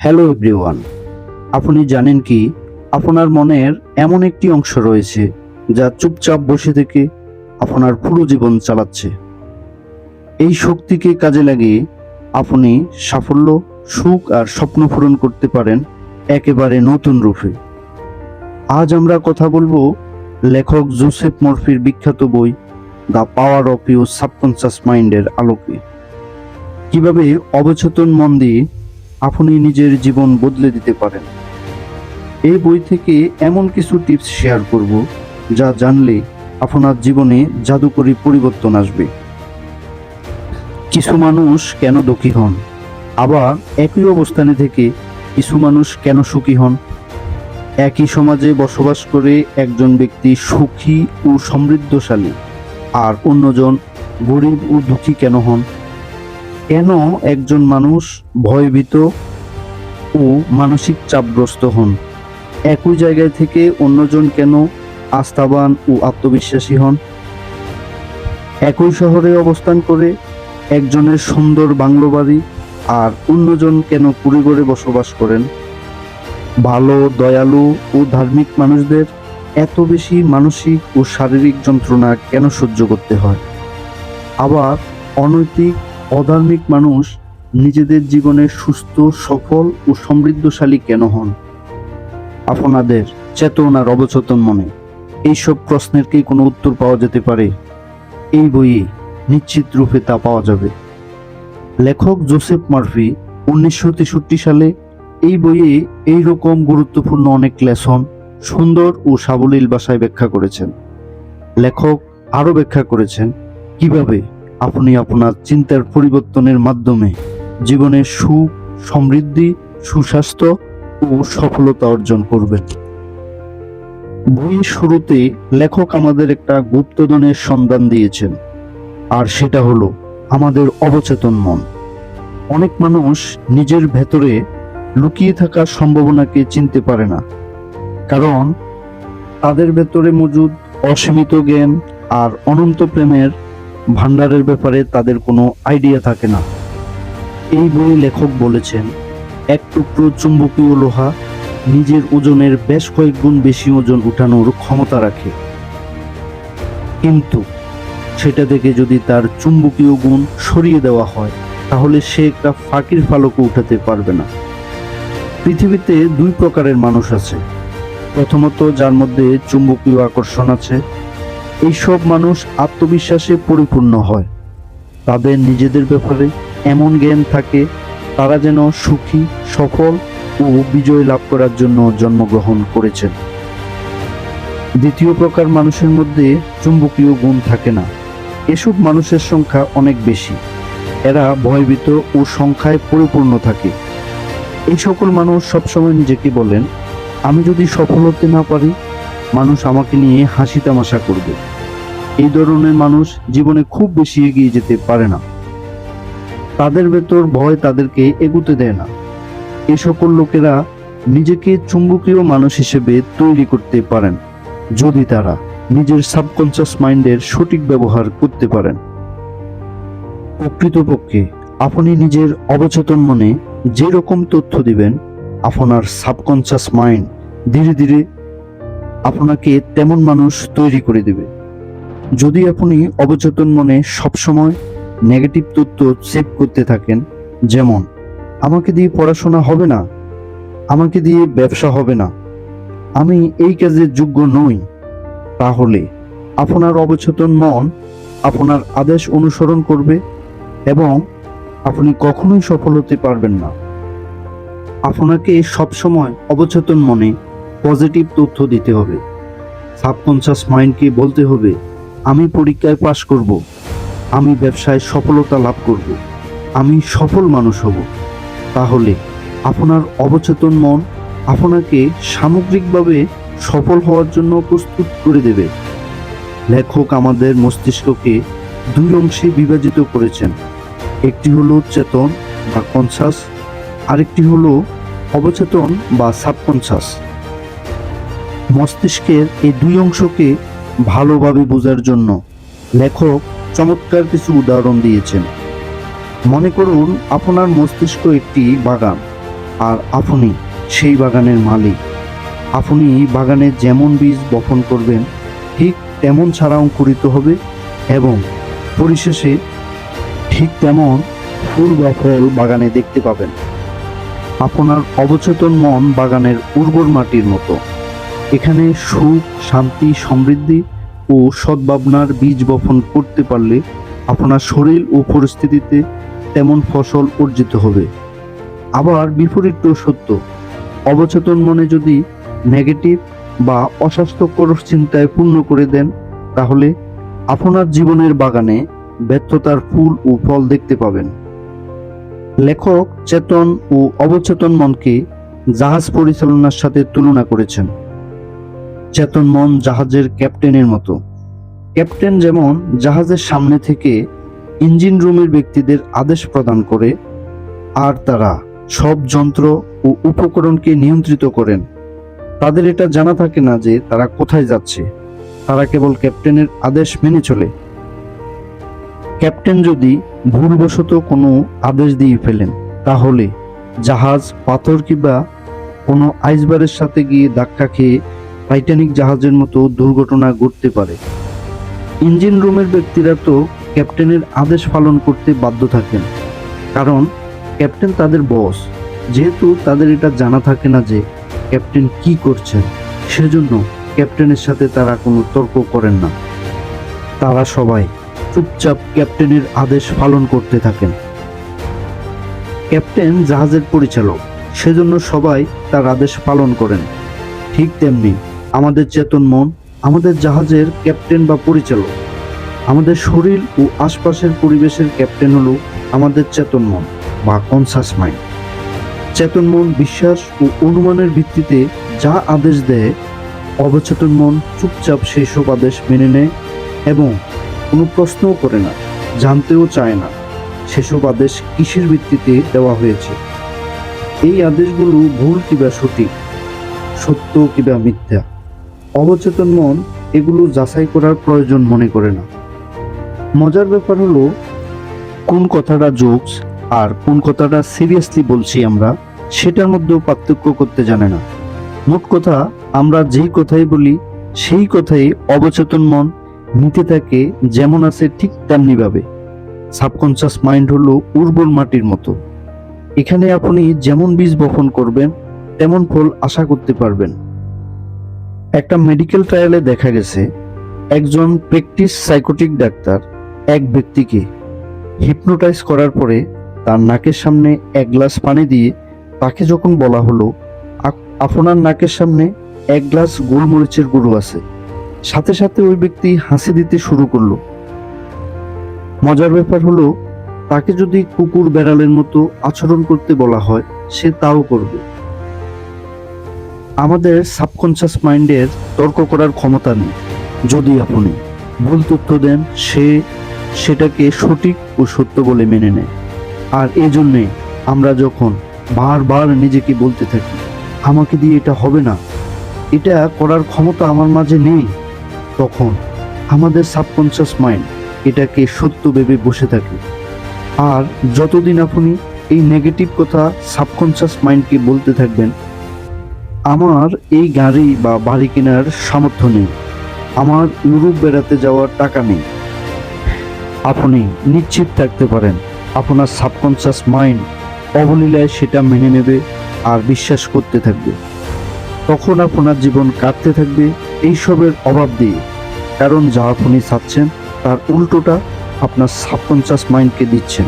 Hello everyone, আপনি জানেন কি, আপনার মনের এমন একটি অংশ রয়েছে যা চুপচাপ বসে থেকে আপনার পুরো জীবন চালাচ্ছে। এই শক্তিকে কাজে লাগিয়ে আপনি সাফল্য, সুখ আর স্বপ্ন পূরণ করতে পারেন একেবারে নতুন রূপে। আজ আমরা কথা বলব লেখক জোসেফ মরফির বিখ্যাত বই the power of you subconscious মাইন্ডের আলোকে। কীভাবে অবচেতন মন দিয়ে আপনি নিজের জীবন বদলে দিতে পারেন। এই বই থেকে এমন কিছু টিপস শেয়ার করব, যা জানলে আপনার জীবনে জাদুকরী পরিবর্তন আসবে। কিছু মানুষ কেন দুঃখী হন? আবার একই অবস্থানে থেকে কিছু মানুষ কেন সুখী হন? একই সমাজে বসবাস করে একজন ব্যক্তি সুখী ও সমৃদ্ধশালী, আর অন্যজন গরিব ও দুঃখী কেন হন? কেন একজন মানুষ ভয়ভীত ও মানসিক চাপগ্রস্ত হন? একই জায়গায় থেকে অন্যজন কেন আস্থাবান ও আত্মবিশ্বাসী হন? একই শহরে অবস্থান করে একজনের সুন্দর বাংলো বাড়ি আর অন্যজন কেন কুড়িগড়ে বসবাস করেন? ভালো, দয়ালু ও ধার্মিক মানুষদের এত বেশি মানসিক ও শারীরিক যন্ত্রণা কেন সহ্য করতে হয়? আবার অনৈতিক অধার্মিক মানুষ নিজেদের জীবনে সুস্থ, সফল ও সমৃদ্ধশালী কেন হন? আপনাদের চেতনার অবচেতন মনে। এইসব প্রশ্নের কি কোনো উত্তর পাওয়া যেতে পারে? এই বইয়ে নিশ্চিত রূপে তা পাওয়া যাবে। লেখক জোসেফ মার্ফি উনিশশো তেষট্টি সালে এই বইয়ে এই রকম গুরুত্বপূর্ণ অনেক লেসন সুন্দর ও সাবলীল ভাষায় ব্যাখ্যা করেছেন। লেখক আরও ব্যাখ্যা করেছেন কীভাবে আপনি আপনার চিন্তার পরিবর্তনের মাধ্যমে জীবনে সুখ, সমৃদ্ধি, সুস্বাস্থ্য ও সফলতা অর্জন করবেন। বইয়ের শুরুতে লেখক আমাদের একটা গুপ্তধনের সন্ধান দিয়েছেন, আর সেটা হলো আমাদের অবচেতন মন। অনেক মানুষ নিজের ভেতরে লুকিয়ে থাকা সম্ভাবনাকে চিনতে পারে না, কারণ তাদের ভেতরে মজুদ অসীমিত জ্ঞান আর অনন্ত প্রেমের ভান্ডারের ব্যাপারে তাদের কোনো আইডিয়া থাকে না। এই বই লেখক বলেছেন, এক টুকরো চুম্বকীয় লোহা নিজের ওজনের বেশ কয়েক গুণ বেশি ওজন উঠানোর ক্ষমতা রাখে। কিন্তু সেটা থেকে যদি তার চুম্বকীয় গুণ সরিয়ে দেওয়া হয়, তাহলে সে একটা ফাঁকির ফালকও উঠাতে পারবে না। পৃথিবীতে দুই প্রকারের মানুষ আছে। প্রথমত যার মধ্যে চুম্বকীয় আকর্ষণ আছে এইসব মানুষ আত্মবিশ্বাসে পরিপূর্ণ হয়। তাদের নিজেদের ব্যাপারে এমন জ্ঞান থাকে, তারা যেন সুখী, সফল ও বিজয় লাভ করার জন্য জন্মগ্রহণ করেছেন। দ্বিতীয় প্রকার মানুষের মধ্যে চুম্বকীয় গুণ থাকে না। এসব মানুষের সংখ্যা অনেক বেশি। এরা ভয়ভীত ও সংখ্যায় পরিপূর্ণ থাকে। এই সকল মানুষ সবসময় নিজেকে বলেন, আমি যদি সফল হতে না পারি মানুষ আমাকে নিয়ে হাসি তামাশা করবে। এই ধরনের মানুষ জীবনে খুব বেশি এগিয়ে যেতে পারে না। তাদের ভেতর ভয় তাদেরকে এগুতে দেয় না। এ সকল লোকেরা নিজেকে চুম্বকীয় মানুষ হিসেবে তৈরি করতে পারেন, যদি তারা নিজের সাবকনসিয়াস মাইন্ডের সঠিক ব্যবহার করতে পারেন। প্রকৃতপক্ষে, আপনি নিজের অবচেতন মনে যে রকম তথ্য দিবেন, আপনার সাবকনসিয়াস মাইন্ড ধীরে ধীরে আপনাকে তেমন মানুষ তৈরি করে দেবে। যদি আপনি অবচেতন মনে সবসময় নেগেটিভ তথ্য সেভ করতে থাকেন, যেমন, আমাকে দিয়ে পড়াশোনা হবে না, আমাকে দিয়ে ব্যবসা হবে না, আমি এই কাজে যোগ্য নই, তাহলে আপনার অবচেতন মন আপনার আদেশ অনুসরণ করবে এবং আপনি কখনোই সফল হতে পারবেন না। আপনাকে সবসময় অবচেতন মনে পজিটিভ তথ্য দিতে হবে। সাবকনসিয়াস মাইন্ডকে বলতে হবে, আমি পরীক্ষায় পাশ করব, আমি ব্যবসায় সফলতা লাভ করব, আমি সফল মানুষ হব। তাহলে আপনার অবচেতন মন আপনাকে সামগ্রিকভাবে সফল হওয়ার জন্য প্রস্তুত করে দেবে। লেখক আমাদের মস্তিষ্ককে দুই অংশে বিভাজিত করেছেন, একটি হলো চেতন বা কনসাস আরেকটি হলো অবচেতন বা সাবকনসাস মস্তিষ্কের এই দুই অংশকে ভালোভাবে বোঝার জন্য লেখক চমৎকার কিছু উদাহরণ দিয়েছেন। মনে করুন, আপনার মস্তিষ্ক একটি বাগান, আর আপনি সেই বাগানের মালিক। আপনি বাগানে যেমন বীজ বপন করবেন, ঠিক তেমন ছাড়া অঙ্কুরিত হবে এবং পরিশেষে ঠিক তেমন ফুল বা ফল বাগানে দেখতে পাবেন। আপনার অবচেতন মন বাগানের উর্বর মাটির মতো। এখানে সুখ, শান্তি, সমৃদ্ধি ও সদ্ভাবনার বীজ বপন করতে পারলে আপনার শরীর ও পরিস্থিতিতে তেমন ফসল অর্জিত হবে। আবার বিপরীতও সত্য, অবচেতন মনে যদি নেগেটিভ বা অস্বাস্থ্যকর চিন্তায় পূর্ণ করে দেন, তাহলে আপনার জীবনের বাগানে ব্যর্থতার ফুল ও ফল দেখতে পাবেন। লেখক চেতন ও অবচেতন মনকে জাহাজ পরিচালনার সাথে তুলনা করেছেন। চেতন মন জাহাজের ক্যাপ্টেনের মতো। ক্যাপ্টেন যেমন জাহাজের সামনে থেকে ইঞ্জিন রুমের ব্যক্তিদের আদেশ প্রদান করে, আর তারা সব যন্ত্র ও উপকরণকে নিয়ন্ত্রিত করেন। তাদের এটা জানা থাকে না যে তারা কোথায় যাচ্ছে। তারা কেবল ক্যাপ্টেনের আদেশ মেনে চলে। ক্যাপ্টেন যদি ভুলবশত কোনো আদেশ দিয়ে ফেলেন, তাহলে জাহাজ, পাথর কিংবা কোনো আইসবারের সাথে গিয়ে ধাক্কা খেয়ে টাইটানিক জাহাজের মতো দুর্ঘটনা ঘটতে পারে। ইঞ্জিন রুমের ব্যক্তিরা তো ক্যাপ্টেনের আদেশ পালন করতে বাধ্য থাকেন। কারণ ক্যাপ্টেন তাদের বস। যেহেতু তাদের এটা জানা থাকে না যে ক্যাপ্টেন কি করছেন, সেজন্য ক্যাপ্টেনের সাথে তারা কোনো তর্ক করেন না। তারা সবাই চুপচাপ ক্যাপ্টেনের আদেশ পালন করতে থাকেন। ক্যাপ্টেন জাহাজের পরিচালক, সেজন্য সবাই তার আদেশ পালন করেন। ঠিক তেমনি আমাদের চেতন মন, আমাদের জাহাজের ক্যাপ্টেন বা পরিচালক, আমাদের শরীর ও আশপাশের পরিবেশের ক্যাপ্টেন হলো আমাদের চেতন মন বা কনসাস মাইন্ড চেতন মন বিশ্বাস ও অনুমানের ভিত্তিতে যা আদেশ দেয়, অবচেতন মন চুপচাপ সেই সব আদেশ মেনে নেয় এবং কোনো প্রশ্নও করে না, জানতেও চায় না সেসব আদেশ কিসের ভিত্তিতে দেওয়া হয়েছে। এই আদেশগুলো ভুল কিবা সঠিক, সত্য কিবা মিথ্যা। অবচেতন মন এগুলো যাচাই করার প্রয়োজন মনে করে না। মজার ব্যাপার হলো, কোন কথাটা জোকস আর কোন কথাটা সিরিয়াসলি বলছি আমরা, সেটার মধ্যেও পার্থক্য করতে জানে না। মোট কথা, আমরা যেই কথাই বলি, সেই কথাই অবচেতন মন নিতে থাকে যেমন আছে ঠিক তেমনি ভাবে সাবকনসিয়াস মাইন্ড হলো উর্বর মাটির মতো। এখানে আপনি যেমন বীজ বপন করবেন, তেমন ফল আশা করতে পারবেন। একটা মেডিকেল ট্রায়ালে দেখা গেছে, একজন প্র্যাকটিস সাইকোটিক ডাক্তার, এক ব্যক্তিকে হিপনোটাইজ করার পরে তার নাকের সামনে এক গ্লাস পানি দিয়ে তাকে যখন বলা হলো, "আপ- আপনার নাকের সামনে এক গ্লাস গোলমরিচের গুঁড়ো আছে। সাথে সাথে ওই ব্যক্তি হাসি দিতে শুরু করল। মজার ব্যাপার হলো, তাকে যদি কুকুর বেড়ালের মতো আচরণ করতে বলা হয়, সে তাও করবে। আমাদের সাবকনসিয়াস মাইন্ডের তর্ক করার ক্ষমতা নেই। যদি আপনি ভুল তথ্য দেন, সে সেটাকে সঠিক ও সত্য বলে মেনে নেয়। আর এজন্যে আমরা যখন বারবার নিজেকে বলতে থাকি, আমাকে দিয়ে এটা হবে না, এটা করার ক্ষমতা আমার মাঝে নেই, তখন আমাদের সাবকনসিয়াস মাইন্ড এটাকে সত্য ভেবে বসে থাকে। আর যতদিন আপনি এই নেগেটিভ কথা সাবকনসিয়াস মাইন্ডকে বলতে থাকবেন আমার এই গাড়ি বা বাড়ি কেনার সামর্থ্য নেই। আমার ইউরোপ বেড়াতে যাওয়ার টাকা নেই। আপনি নিশ্চিত থাকতে পারেন, আপনার সাবকনসিয়াস মাইন্ড অবলীলায় সেটা মেনে নেবে আর বিশ্বাস করতে থাকবে। তখন আপনার জীবন কাটতে থাকবে এইসবের অভাব দিয়ে। কারণ যা আপনি চাচ্ছেন, তার উল্টোটা আপনার সাবকনসিয়াস মাইন্ডকে দিচ্ছেন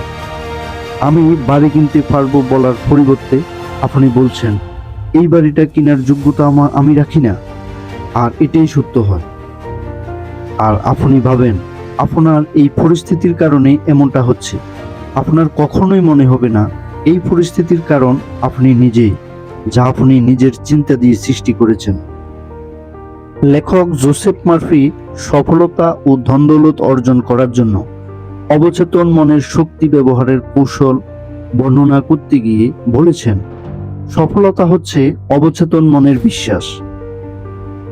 আমি বাড়ি কিনতে পারব বলার পরিবর্তে আপনি বলছেন এই বাড়িটা কেনার যোগ্যতা আমার আমি রাখি না। আর এটাই সত্য হয়। আর আপনি ভাবেন, আপনার এই পরিস্থিতির কারণে এমনটা হচ্ছে। আপনার কখনোই মনে হবে না, এই পরিস্থিতির কারণ আপনি নিজেই, যা আপনি নিজের চিন্তা দিয়ে সৃষ্টি করেছেন। লেখক জোসেফ মার্ফি সফলতা ও ধনদৌলত অর্জন করার জন্য অবচেতন মনের শক্তি ব্যবহারের কৌশল বর্ণনা করতে গিয়ে বলেছেন সফলতা হচ্ছে অবচেতন মনের বিশ্বাস।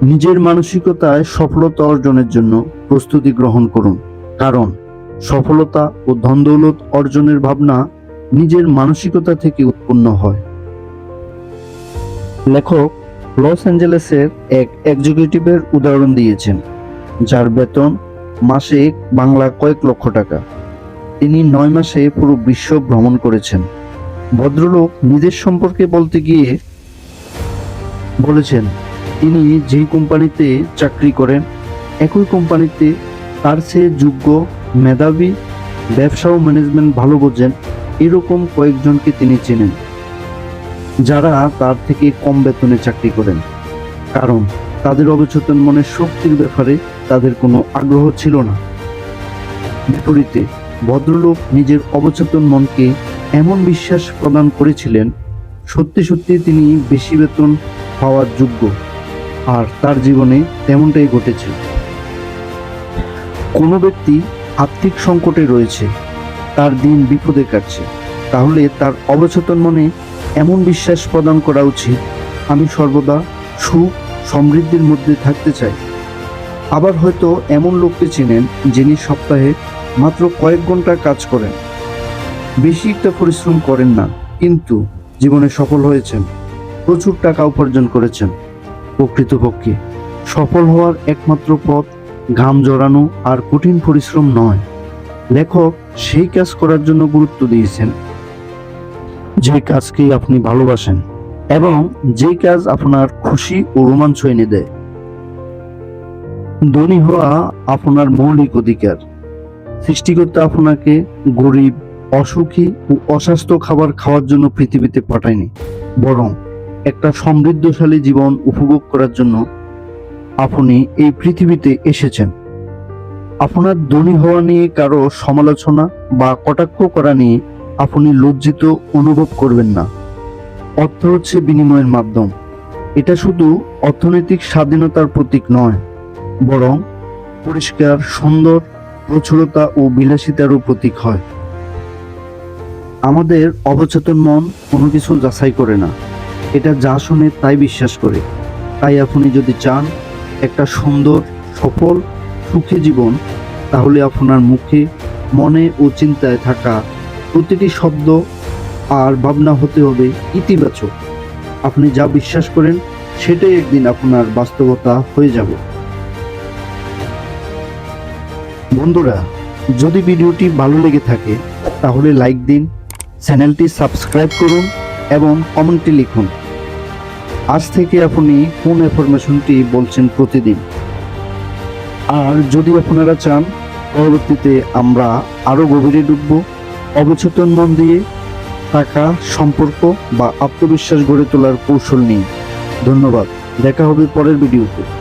নিজের মানসিকতায় সফলতা অর্জনের জন্য প্রস্তুতি গ্রহণ করুন। কারণ, সফলতা ও ধনদৌলত অর্জনের ভাবনা নিজের মানসিকতা থেকে উৎপন্ন হয়। লেখক লস অ্যাঞ্জেলেসের এক এক্সিকিউটিভের উদাহরণ দিয়েছেন, যার বেতন মাসে বাংলা কয়েক লক্ষ টাকা। তিনি নয় মাসে পুরো বিশ্ব ভ্রমণ করেছেন। ভদ্রলোক নিজের সম্পর্কে বলতে গিয়ে বলেছেন, তিনি যেই কোম্পানিতে চাকরি করেন, একই কোম্পানিতে তার চেয়ে যোগ্য মেধাবী ব্যবসা ও ম্যানেজমেন্ট ভালো বোঝেন, এরকম কয়েকজনকে তিনি চেনেন, যারা তার থেকে কম বেতনে চাকরি করেন। কারণ তাদের অবচেতন মনের শক্তির ব্যাপারে তাদের কোনো আগ্রহ ছিল না। বিপরীতে, ভদ্রলোক নিজের অবচেতন মনকে এমন বিশ্বাস প্রদান করেছিলেন, সত্যি সত্যি তিনি বেশি বেতন পাওয়ার যোগ্য। আর তার জীবনে তেমনটাই ঘটেছে। কোনো ব্যক্তি আর্থিক সংকটে রয়েছে, তার দিন বিপদে কাটছে। তাহলে তার অবচেতন মনে এমন বিশ্বাস প্রদান করা উচিত, আমি সর্বদা সুখ, সমৃদ্ধির মধ্যে থাকতে চাই। আবার হয়তো এমন লোককে চেনেন যিনি সপ্তাহে মাত্র কয়েক ঘণ্টা কাজ করেন। বেশি একটা পরিশ্রম করেন না, কিন্তু জীবনে সফল হয়েছেন। প্রচুর টাকা উপার্জন করেছেন। প্রকৃতপক্ষে সফল হওয়ার একমাত্র পথ ঘাম জড়ানো আর কঠিন পরিশ্রম নয়। লেখক সেই কাজ করার জন্য গুরুত্ব দিয়েছেন। যে কাজকে আপনি ভালোবাসেন এবং যে কাজ আপনার খুশি ও রোমাঞ্চ এনে দেয়। ধনী হওয়া আপনার মৌলিক অধিকার। সৃষ্টিকর্তা আপনাকে গরিব অসুখী ও অস্বাস্থ্য খাবার খাওয়ার জন্য পৃথিবীতে পাঠায়নি, বরং একটা সমৃদ্ধশালী জীবন উপভোগ করার জন্য আপনি এই পৃথিবীতে এসেছেন। আপনার ধনী হওয়া নিয়ে কারও সমালোচনা বা কটাক্ষ করা নিয়ে আপনি লজ্জিত অনুভব করবেন না। অর্থ হচ্ছে বিনিময়ের মাধ্যম। এটা শুধু অর্থনৈতিক স্বাধীনতার প্রতীক নয়, বরং পরিষ্কার, সুন্দর, প্রচুরতা ও বিলাসিতারও প্রতীক হয়। আমাদের অবচেতন মন কোনো কিছু যাচাই করে না। এটা যা শুনে তাই বিশ্বাস করে। তাই আপনি যদি চান একটা সুন্দর, সফল, সুখী জীবন, তাহলে আপনার মুখে, মনে ও চিন্তায় থাকা প্রতিটি শব্দ আর ভাবনা হতে হবে ইতিবাচক। আপনি যা বিশ্বাস করেন, সেটাই একদিন আপনার বাস্তবতা হয়ে যাবে। বন্ধুরা, যদি ভিডিওটি ভালো লেগে থাকে, তাহলে লাইক দিন চ্যানেলটি সাবস্ক্রাইব করুন এবং কমেন্টে লিখুন। আজ থেকে আপনি কোন ইনফরমেশনটি বলছেন প্রতিদিন? আর যদি আপনারা চান, পরবর্তীতে আমরা আরও গভীরে ডুবব অবচেতন মন দিয়ে টাকা সম্পর্ক বা আত্মবিশ্বাস গড়ে তোলার কৌশল নিয়ে। ধন্যবাদ। দেখা হবে পরের ভিডিওতে।